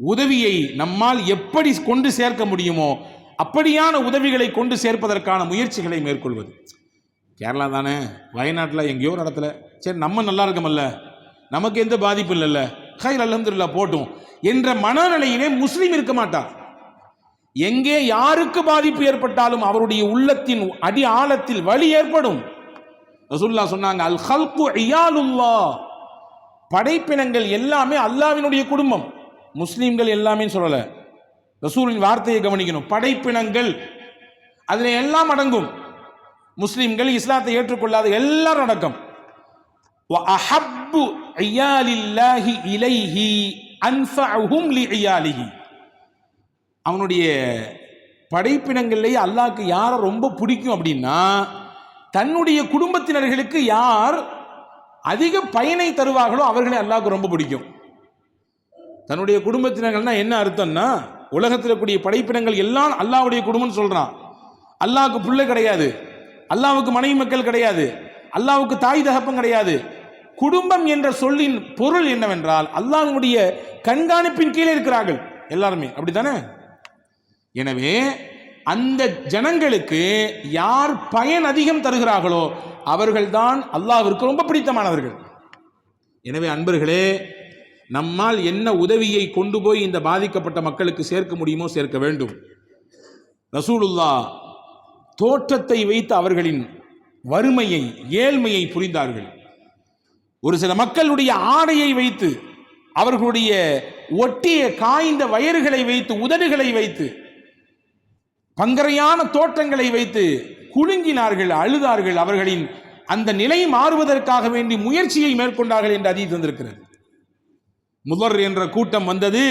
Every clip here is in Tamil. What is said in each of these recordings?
உதவியை நம்மால் எப்படி கொண்டு சேர்க்க முடியுமோ அப்படியான உதவிகளை கொண்டு சேர்ப்பதற்கான முயற்சிகளை மேற்கொள்வது. கேரளா தானே? வயநாட்டில் எங்கேயோ ஒரு இடத்துல. சரி நம்ம நல்லா இருக்கமல்ல? நமக்கு எந்த பாதிப்பும் இல்லைல்ல? ஹைர் அல்ஹம்துலில்லா போட்டும். என்ற மனநிலையிலே முஸ்லீம் இருக்க மாட்டார். எங்கே யாருக்கு பாதிப்பு ஏற்பட்டாலும் அவருடைய உள்ளத்தின் அடி ஆழத்தில் வலி ஏற்படும். ரசூல்லா சொன்னாங்க அல் ஹல்கு இயாலுல்லா படைப்பினங்கள் எல்லாமே அல்லாவினுடைய குடும்பம். முஸ்லீம்கள் எல்லாமே சொல்லலை. ரசூலின் வார்த்தையை கவனிக்கணும். படைப்பினங்கள். அதில் எல்லாம் அடங்கும். முஸ்லீம்கள் இஸ்லாத்தை ஏற்றுக்கொள்ளாத எல்லாரும் அடக்கம். அஹப்பு ஐயாலில்லாஹி இலைஹி அன்ஃபஹும் லி ஐயாலிஹி. அவனுடைய படைப்பினங்கள்லேயே அல்லாஹ்க்கு யாரை ரொம்ப பிடிக்கும் அப்படின்னா தன்னுடைய குடும்பத்தினர்களுக்கு யார் அதிக பயனை தருவார்களோ அவர்களை அல்லாஹ்க்கு ரொம்ப பிடிக்கும். தன்னுடைய குடும்பத்தினர்கள்னா என்ன அர்த்தம்னா உலகத்தில் கூடிய படைப்பினங்கள் எல்லாம் அல்லாஹ்வுடைய குடும்பம்னு சொல்கிறான் அல்லாவுக்கு பிள்ளை கிடையாது. அல்லாவுக்கு மனைவி மக்கள் கிடையாது. அல்லாவுக்கு தாய் தகப்பம் கிடையாது. குடும்பம் என்ற சொல்லின் பொருள் என்னவென்றால் அல்லாஹ்வுடைய கண்காணிப்பின் கீழே இருக்கிறார்கள். எல்லாருமே. அப்படித்தானே? எனவே அந்த ஜனங்களுக்கு யார் பயன் அதிகம் தருகிறார்களோ அவர்கள்தான் அல்லாவிற்கு ரொம்ப பிடித்தமானவர்கள். எனவே அன்பர்களே நம்மால் என்ன உதவியை கொண்டு போய் இந்த பாதிக்கப்பட்ட மக்களுக்கு சேர்க்க முடியுமோ சேர்க்க வேண்டும். ரசூலுல்லா தோற்றத்தை வைத்து அவர்களின் வறுமையை ஏழ்மையை புரிந்தார்கள். ஒரு சில மக்களுடைய ஆடையை வைத்து அவர்களுடைய ஒட்டிய காய்ந்த வயறுகளை வைத்து உதடுகளை வைத்து பங்கரையான தோற்றங்களை வைத்து குலுங்கினார்கள் அழுதார்கள். அவர்களின் அந்த நிலை மாறுவதற்காக வேண்டி முயற்சியை மேற்கொண்டார்கள் என்று அதில் தந்திருக்கிறது முதர் என்ற கூட்டம் வந்தது.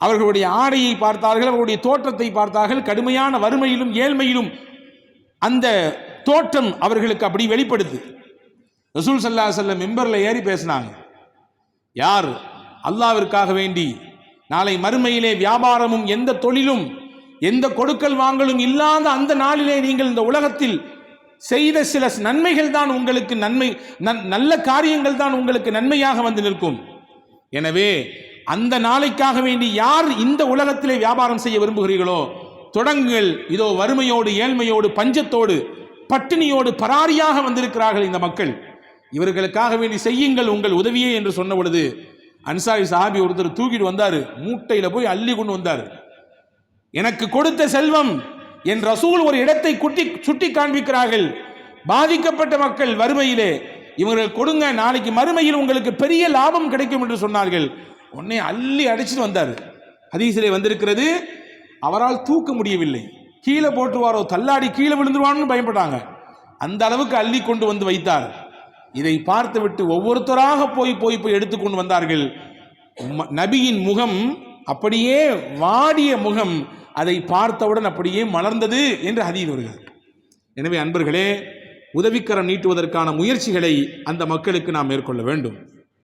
அவர்களுடைய ஆடையை பார்த்தார்கள் அவருடைய தோற்றத்தை பார்த்தார்கள். கடுமையான வறுமையிலும் ஏழ்மையிலும் அந்த தோற்றம் அவர்களுக்கு அப்படி வெளிப்படுது. ரசூல் சல்லா செல்லம் மெம்பரில் ஏறி பேசினாங்க. யார்? அல்லாவிற்காக வேண்டி. நாளை மறுமையிலே வியாபாரமும் எந்த தொழிலும் எந்த கொடுக்கல் வாங்கலும் இல்லாத அந்த நாளிலே நீங்கள் இந்த உலகத்தில் செய்த சில நன்மைகள் தான் உங்களுக்கு நன்மை நல்ல காரியங்கள் தான் உங்களுக்கு நன்மையாக வந்து நிற்கும். எனவே அந்த நாளைக்காக வேண்டி யார் இந்த உலகத்திலே வியாபாரம் செய்ய விரும்புகிறீர்களோ தொடங்குங்கள். இதோ வறுமையோடு ஏழ்மையோடு பஞ்சத்தோடு பட்டினியோடு பராரியாக வந்திருக்கிறார்கள் இந்த மக்கள். இவர்களுக்காக வேண்டி செய்யுங்கள் உங்கள் உதவியே என்று சொன்ன பொழுது அன்சாரி சாபி ஒருத்தர் தூக்கிட்டு வந்தார். மூட்டையில் போய் அள்ளி கொண்டு வந்தார். எனக்கு கொடுத்த செல்வம் என் ரசூல் ஒரு இடத்தை குட்டி சுட்டி காண்பிக்கிறார்கள். பாதிக்கப்பட்ட மக்கள் வறுமையிலே இவர்கள் கொடுங்க நாளைக்கு மறுமையில் உங்களுக்கு பெரிய லாபம் கிடைக்கும் என்று சொன்னார்கள். உடனே அள்ளி அடிச்சுட்டு வந்தார். ஹதீசிலே வந்திருக்கிறது அவரால் தூக்க முடியவில்லை. கீழே போட்டுருவாரோ தள்ளாடி கீழே விழுந்துருவான்னு பயப்பட்டாங்க. அந்த அளவுக்கு அள்ளி கொண்டு வந்து வைத்தார். இதை பார்த்துவிட்டு ஒவ்வொருத்தராக போய் போய் போய் எடுத்துக்கொண்டு வந்தார்கள். நபியின் முகம் அப்படியே வாடிய முகம் அதை பார்த்தவுடன் அப்படியே மலர்ந்தது என்று ஹதீஸ் வருகிறது எனவே அன்பர்களே உதவிக்கரம் நீட்டுவதற்கான முயற்சிகளை அந்த மக்களுக்கு நாம் மேற்கொள்ள வேண்டும்.